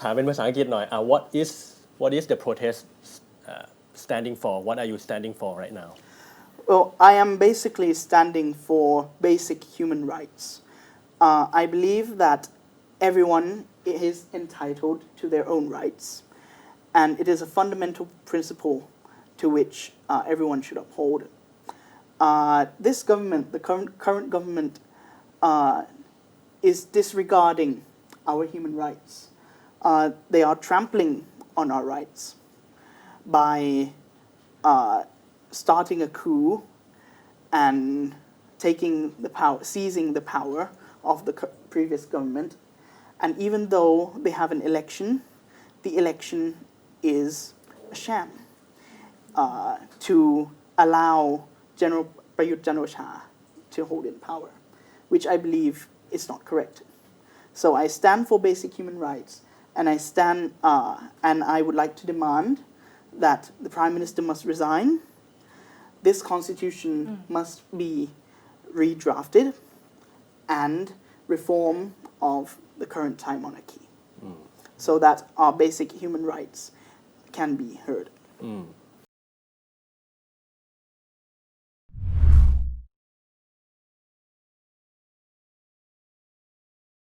ถามเป็นภาษาอังกฤษหน่อยอ่ะ what is what is the protest uh, standing for what are you standing for right now Well, I am basically standing for basic human rights. Uh, I believe that everyone is entitled to their own rights, and it is a fundamental principle to which uh, everyone should uphold. Uh, this government, the current, current government, uh, is disregarding our human rights. Uh, they are trampling on our rights by uh, starting a coup and taking the power, seizing the power of the previous government. And even though they have an election, the election is a sham uh, to allow General Prayut Chan-o-cha to hold in power, which I believe is not correct. So I stand for basic human rights, and I stand, uh, and I would like to demand that the prime minister must resign. This constitution mm. must be redrafted, and reform of the current Thai monarchy, mm. so that our basic human rights can be heard. อืม